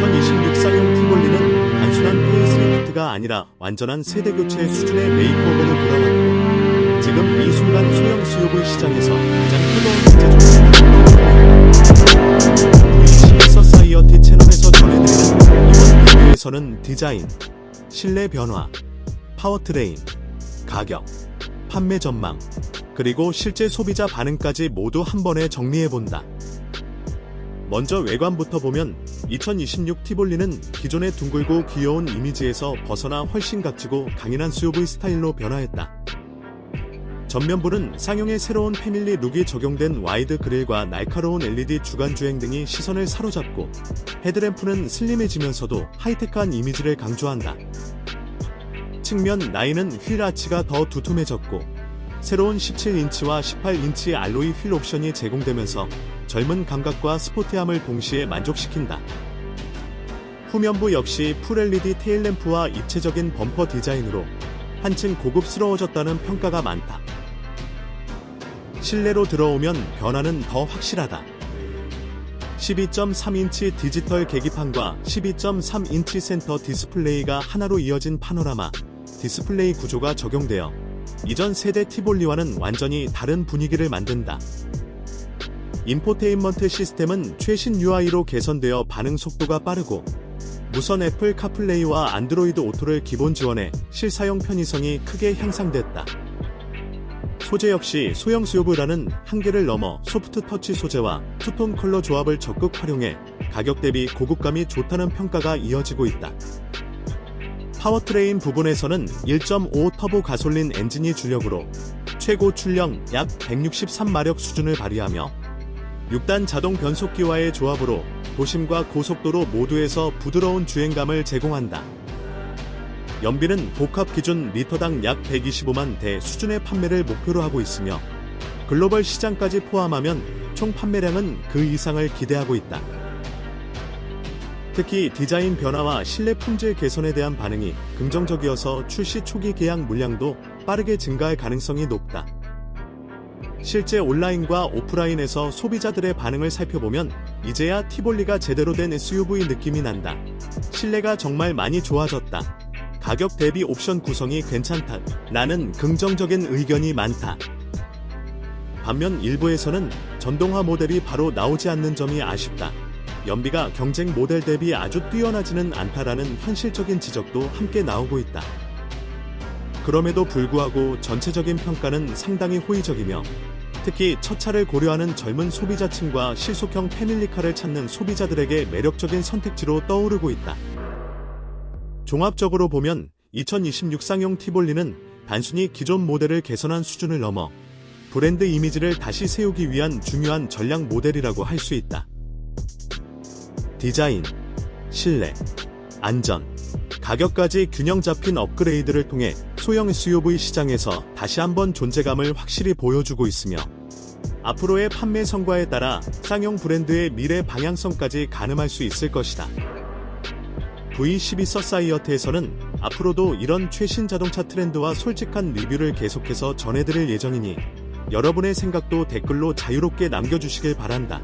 2026 쌍용 티볼리는 단순한 페이스리프트가 아니라 완전한 세대 교체 수준의 메이크오버로 돌아왔고 지금 이 순간 소형 SUV 시장에서 가장 뜨거운 기제 중의 V12 서사이어티 채널에서 전해드리는 이번 리뷰에서는 디자인, 실내 변화, 파워트레인, 가격, 판매 전망, 그리고 실제 소비자 반응까지 모두 한 번에 정리해본다. 먼저 외관부터 보면 2026 티볼리는 기존의 둥글고 귀여운 이미지에서 벗어나 훨씬 각지고 강인한 SUV 스타일로 변화했다. 전면부는 쌍용의 새로운 패밀리 룩이 적용된 와이드 그릴과 날카로운 LED 주간 주행 등이 시선을 사로잡고 헤드램프는 슬림해지면서도 하이테크한 이미지를 강조한다. 측면 라인은 휠 아치가 더 두툼해졌고 새로운 17인치와 18인치 알로이 휠 옵션이 제공되면서 젊은 감각과 스포티함을 동시에 만족시킨다. 후면부 역시 풀 LED 테일램프와 입체적인 범퍼 디자인으로 한층 고급스러워졌다는 평가가 많다. 실내로 들어오면 변화는 더 확실하다. 12.3인치 디지털 계기판과 12.3인치 센터 디스플레이가 하나로 이어진 파노라마 디스플레이 구조가 적용되어 이전 세대 티볼리와는 완전히 다른 분위기를 만든다. 인포테인먼트 시스템은 최신 UI로 개선되어 반응 속도가 빠르고 무선 애플 카플레이와 안드로이드 오토를 기본 지원해 실사용 편의성이 크게 향상됐다. 소재 역시 소형 수요브라는 한계를 넘어 소프트 터치 소재와 투톤 컬러 조합을 적극 활용해 가격 대비 고급감이 좋다는 평가가 이어지고 있다. 파워트레인 부분에서는 1.5 터보 가솔린 엔진이 주력으로 최고 출력 약 163마력 수준을 발휘하며 6단 자동 변속기와의 조합으로 도심과 고속도로 모두에서 부드러운 주행감을 제공한다. 연비는 복합 기준 리터당 약 125만 대 수준의 판매를 목표로 하고 있으며 글로벌 시장까지 포함하면 총 판매량은 그 이상을 기대하고 있다. 특히 디자인 변화와 실내 품질 개선에 대한 반응이 긍정적이어서 출시 초기 계약 물량도 빠르게 증가할 가능성이 높다. 실제 온라인과 오프라인에서 소비자들의 반응을 살펴보면 이제야 티볼리가 제대로 된 SUV 느낌이 난다. 실내가 정말 많이 좋아졌다. 가격 대비 옵션 구성이 괜찮다. 라는 긍정적인 의견이 많다. 반면 일부에서는 전동화 모델이 바로 나오지 않는 점이 아쉽다. 연비가 경쟁 모델 대비 아주 뛰어나지는 않다라는 현실적인 지적도 함께 나오고 있다. 그럼에도 불구하고 전체적인 평가는 상당히 호의적이며 특히 첫 차를 고려하는 젊은 소비자층과 실속형 패밀리카를 찾는 소비자들에게 매력적인 선택지로 떠오르고 있다. 종합적으로 보면 2026 쌍용 티볼리는 단순히 기존 모델을 개선한 수준을 넘어 브랜드 이미지를 다시 세우기 위한 중요한 전략 모델이라고 할 수 있다. 디자인, 실내, 안전, 가격까지 균형 잡힌 업그레이드를 통해 소형 SUV 시장에서 다시 한번 존재감을 확실히 보여주고 있으며 앞으로의 판매 성과에 따라 쌍용 브랜드의 미래 방향성까지 가늠할 수 있을 것이다. V12 서사이어트에서는 앞으로도 이런 최신 자동차 트렌드와 솔직한 리뷰를 계속해서 전해드릴 예정이니 여러분의 생각도 댓글로 자유롭게 남겨주시길 바란다.